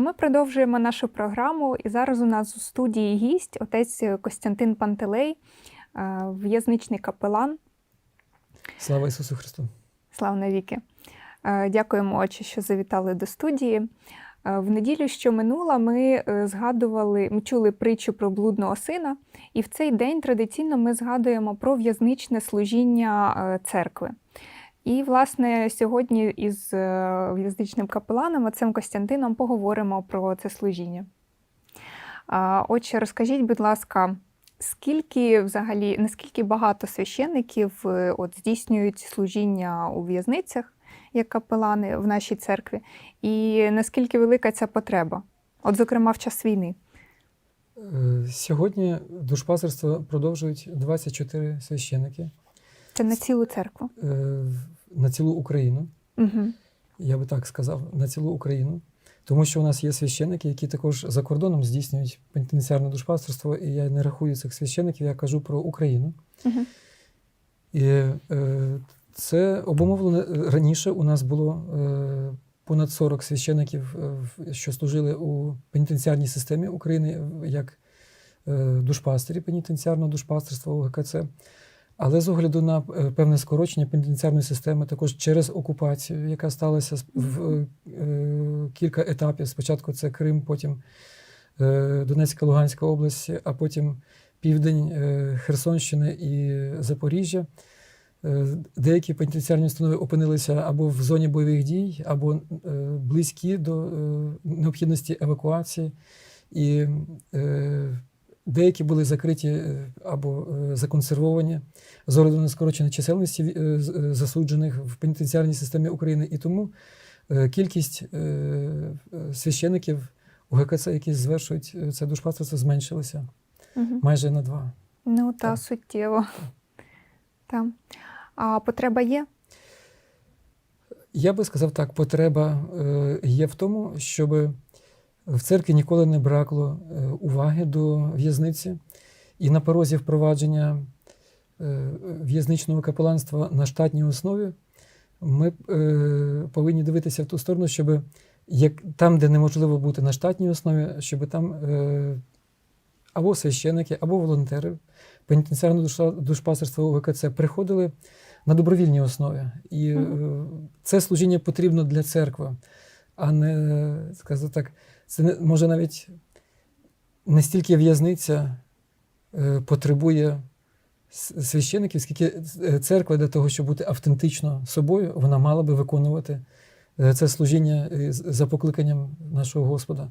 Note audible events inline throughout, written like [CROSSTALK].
А ми продовжуємо нашу програму. І зараз у нас у студії гість, отець Костянтин Пантелей, е, в'язничний капелан. Слава Ісусу Христу! Слава навіки! Е, Дякуємо, отче, що завітали до студії. Е, В неділю, що минула, ми згадували, ми чули притчу про блудного сина, і в цей день традиційно ми згадуємо про в'язничне служіння церкви. І, власне, сьогодні із е, в'язничним капеланом отцем Костянтином поговоримо про це служіння. А, Отче, розкажіть, будь ласка, скільки взагалі, наскільки багато священників е, от, здійснюють служіння у в'язницях як капелани в нашій церкві, і наскільки велика ця потреба? От, зокрема, в час війни. Е, Сьогодні душпастерство продовжують 24 священики Це на цілу церкву. Е, на цілу Україну. Угу. Я би так сказав, на цілу Україну. Тому що у нас є священики, які також за кордоном здійснюють пенітенціарне душпастерство, і я не рахую цих священиків, я кажу про Україну. Угу. І е, це обумовлено раніше. У нас було е, понад 40 священиків, е, що служили у пенітенціарній системі України як е, душпастері пенітенціарного душпастерства УГКЦ. Але з огляду на е, певне скорочення пенітенціарної системи, також через окупацію, яка сталася в е, е, кілька етапів. Спочатку це Крим, потім Донецька, Луганська область, а потім південь Херсонщини і Запоріжжя. Деякі пенітенціарні установи опинилися або в зоні бойових дій, або близькі до необхідності евакуації. І деякі були закриті е, або е, законсервовані з огляду на скорочення чисельності е, засуджених в пенітенціарній системі України. І тому кількість священиків у ГКЦ, які звершують це душпастерство, зменшилася Угу. майже на два. Ну, та Так. суттєво. Там. А потреба є? Я би сказав так: потреба є в тому, щоб в церкві ніколи не бракло е, уваги до в'язниці, і на порозі впровадження е, в'язничного капеланства на штатній основі ми е, повинні дивитися в ту сторону, щоб як, там, де неможливо бути на штатній основі, щоб там або священики, або волонтери пенітенціарного душпастерства УГКЦ приходили на добровільній основі. І це служіння потрібно для церкви, а не, скажу так, це не, може навіть не стільки в'язниця е, потребує священиків, скільки е, церква для того, щоб бути автентично собою, вона мала би виконувати е, це служіння за покликанням нашого Господа.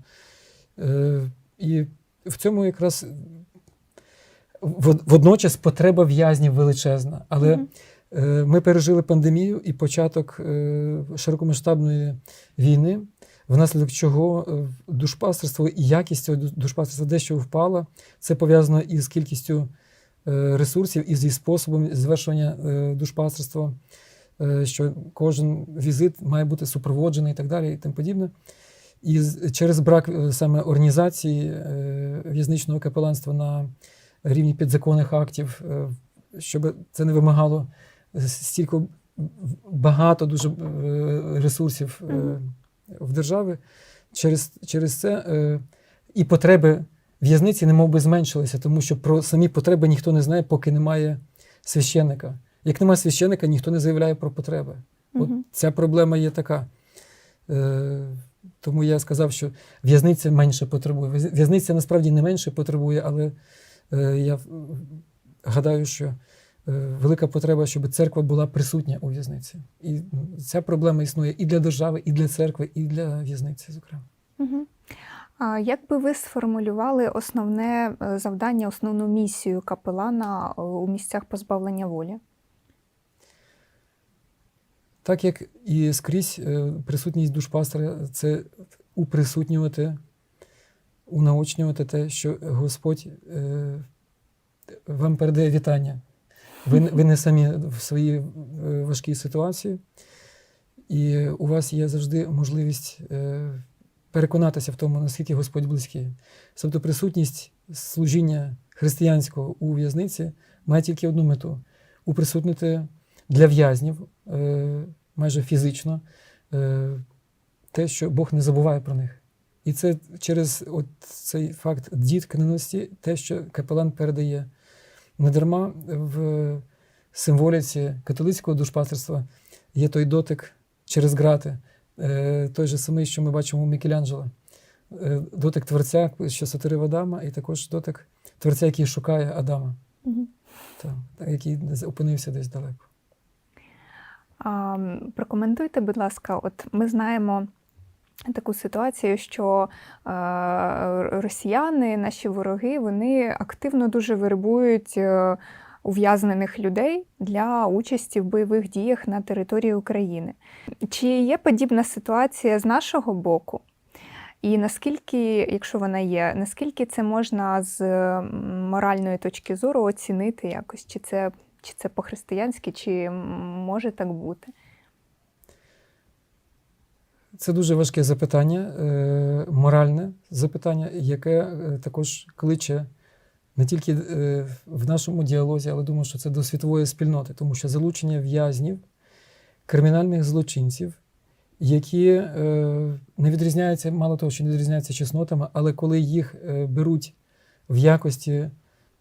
І в цьому якраз вод- водночас потреба в'язнів величезна. Але Мгм. Е, Ми пережили пандемію і початок широкомасштабної війни, внаслідок чого е, душпастерство і якість цього душпастерства дещо впала. Це пов'язано із кількістю е, ресурсів і зі способом звершення е, душпастерства, що кожен візит має бути супроводжений і так далі, і тим подібне. І через брак саме організації в'язничного капеланства на рівні підзаконних актів, щоб це не вимагало стільки багато дуже ресурсів. В державі. Через, через це е, і потреби в'язниці немов би зменшилися, тому що про самі потреби ніхто не знає, поки немає священника. Як немає священика, ніхто не заявляє про потреби. От ця проблема є така. Е, тому я сказав, що в'язниця менше потребує. В'язниця насправді не менше потребує, але е, я гадаю, що велика потреба, щоб церква була присутня у в'язниці. І ця проблема існує і для держави, і для церкви, і для в'язниці, зокрема. Угу. А як би ви сформулювали основне е, завдання, основну місію капелана е, у місцях позбавлення волі? Так як і скрізь е, присутність душпастера це уприсутнювати, унаочнювати те, що Господь е, вам передає вітання. Ви, ви не самі в своїй е, важкій ситуації, і у вас є завжди можливість е, переконатися в тому, наскільки Господь близький. Тобто присутність служіння християнського у в'язниці має тільки одну мету уприсутнити для в'язнів е, майже фізично те, що Бог не забуває про них. І це через от цей факт діткненості, те, що капелан передає. Недарма в символіці католицького душпастерства є той дотик через грати, е, той же самий, що ми бачимо у Мікеланджело. Е, Дотик творця, що сотворив Адама, і також дотик творця, який шукає Адама, Мгм. так, який опинився десь далеко. А, прокоментуйте, будь ласка, от ми знаємо таку ситуацію, що е, росіяни, наші вороги, вони активно дуже вербують е, ув'язнених людей для участі в бойових діях на території України. Чи є подібна ситуація з нашого боку? І наскільки, якщо вона є, наскільки це можна з моральної точки зору оцінити якось? Чи це, чи це по-християнськи, чи може так бути? Це дуже важке запитання, е, моральне запитання, яке е, також кличе не тільки е, в нашому діалозі, але думаю, що це до світової спільноти, тому що залучення в'язнів, кримінальних злочинців, які не відрізняються, мало того, що не відрізняються чеснотами, але коли їх беруть в якості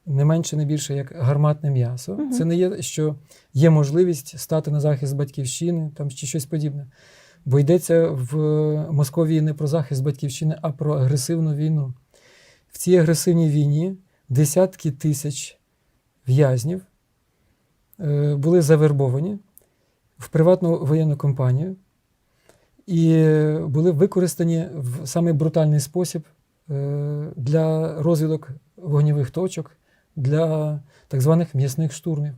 не менше, не більше як гарматне м'ясо, Мгм. це не є, що є можливість стати на захист батьківщини там, чи щось подібне. Бо йдеться в Московії не про захист батьківщини, а про агресивну війну. В цій агресивній війні десятки тисяч в'язнів е, були завербовані в приватну воєнну компанію і були використані в самий брутальний спосіб е, для розвідок вогневих точок, для так званих м'ясних штурмів.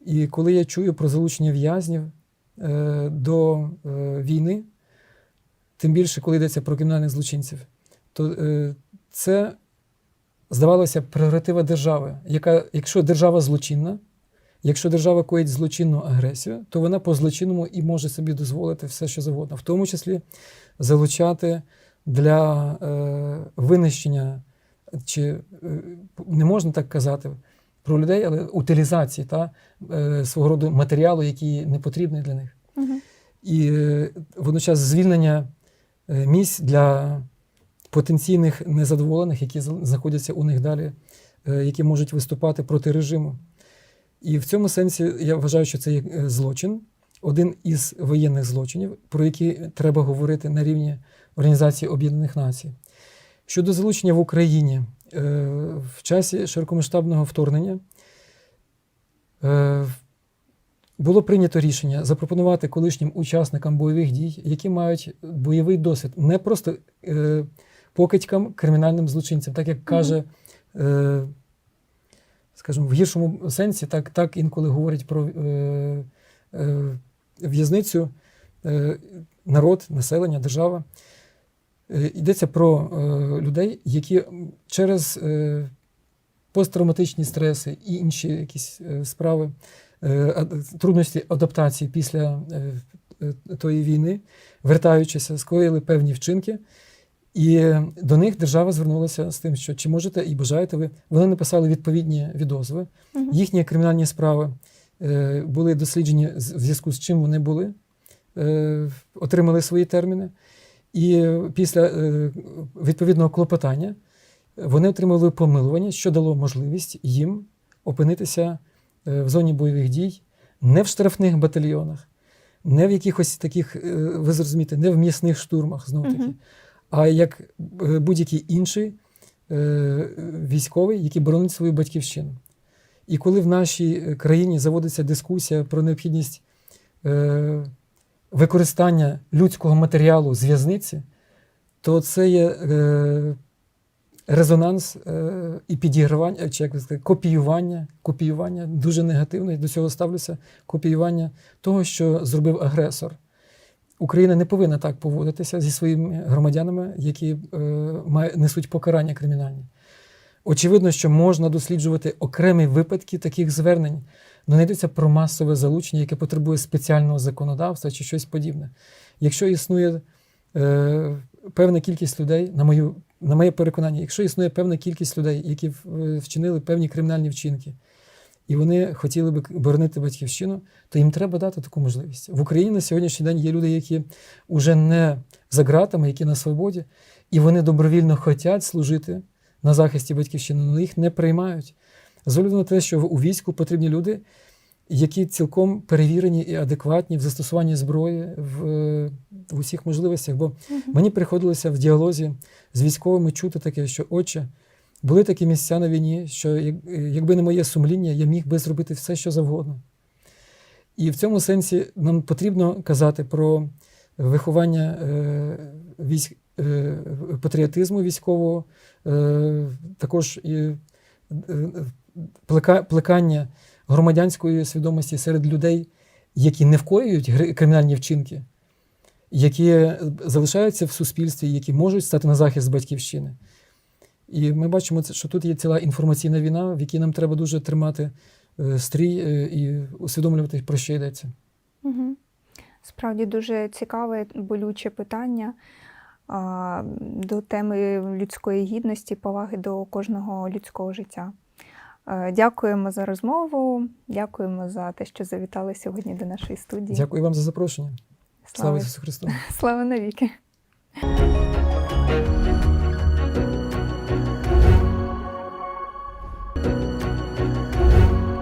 І коли я чую про залучення в'язнів до е, війни, тим більше, коли йдеться про кримінальних злочинців, то е, це здавалося прерогатива держави, яка, якщо держава злочинна, якщо держава коїть злочинну агресію, то вона по злочинному і може собі дозволити все, що завгодно, в тому числі залучати для е, винищення, чи е, не можна так казати про людей, але утилізації та, е, свого роду матеріалу, який не потрібний для них. Угу. І е, водночас звільнення е, місць для потенційних незадоволених, які знаходяться у них далі, е, які можуть виступати проти режиму. І в цьому сенсі я вважаю, що це є злочин, один із воєнних злочинів, про які треба говорити на рівні Організації Об'єднаних Націй. Щодо залучення в Україні в часі широкомасштабного вторгнення е, було прийнято рішення запропонувати колишнім учасникам бойових дій, які мають бойовий досвід, не просто е, покидькам, кримінальним злочинцям, так як каже, е, скажімо, в гіршому сенсі, так, так інколи говорять про е, е, в'язницю, е, народ, населення, держава. Е, Йдеться про е, людей, які через е, посттравматичні стреси і інші якісь справи, трудності адаптації після тої війни, вертаючися, скоїли певні вчинки. І до них держава звернулася з тим, що чи можете і бажаєте ви. Вони написали відповідні відозви. Їхні кримінальні справи були досліджені в зв'язку з чим вони були, отримали свої терміни. І після е, відповідного клопотання вони отримали помилування, що дало можливість їм опинитися е, в зоні бойових дій не в штрафних батальйонах, не в якихось таких, е, ви зрозумієте, не в м'ясних штурмах, знов таки, Мгм. а як будь-який інший військовий, який боронить свою батьківщину. І коли в нашій країні заводиться дискусія про необхідність використання людського матеріалу з в'язниці, то це є е, резонанс е, і підігравання, чи як би сказати, копіювання, копіювання дуже негативно, і до цього ставлюся, копіювання того, що зробив агресор. Україна не повинна так поводитися зі своїми громадянами, які е, несуть покарання кримінальні. Очевидно, що можна досліджувати окремі випадки таких звернень, але не йдеться про масове залучення, яке потребує спеціального законодавства чи щось подібне. Якщо існує е, певна кількість людей, на мою, на моє переконання, якщо існує певна кількість людей, які е, вчинили певні кримінальні вчинки, і вони хотіли би боронити батьківщину, то їм треба дати таку можливість. В Україні на сьогоднішній день є люди, які вже не за ґратами, які на свободі, і вони добровільно хочуть служити на захисті батьківщини, але їх не приймають. З огляду на те, що у війську потрібні люди, які цілком перевірені і адекватні в застосуванні зброї в, е, в усіх можливостях. Бо мені приходилося в діалозі з військовими чути таке, що отче, були такі місця на війні, що як- якби не моє сумління, я міг би зробити все, що завгодно. І в цьому сенсі нам потрібно казати про виховання е, військ, е, патріотизму військового, е, також і е, плекання громадянської свідомості серед людей, які не вкоюють кримінальні вчинки, які залишаються в суспільстві, які можуть стати на захист батьківщини. І ми бачимо, що тут є ціла інформаційна війна, в якій нам треба дуже тримати е, стрій е, і усвідомлювати, про що йдеться. Угу. Справді дуже цікаве, болюче питання до теми людської гідності, поваги до кожного людського життя. Е, Дякуємо за розмову, дякуємо за те, що завітали сьогодні до нашої студії. Дякую вам за запрошення. Слава Слава, Ісусу Христу! [LAUGHS] Слава навіки!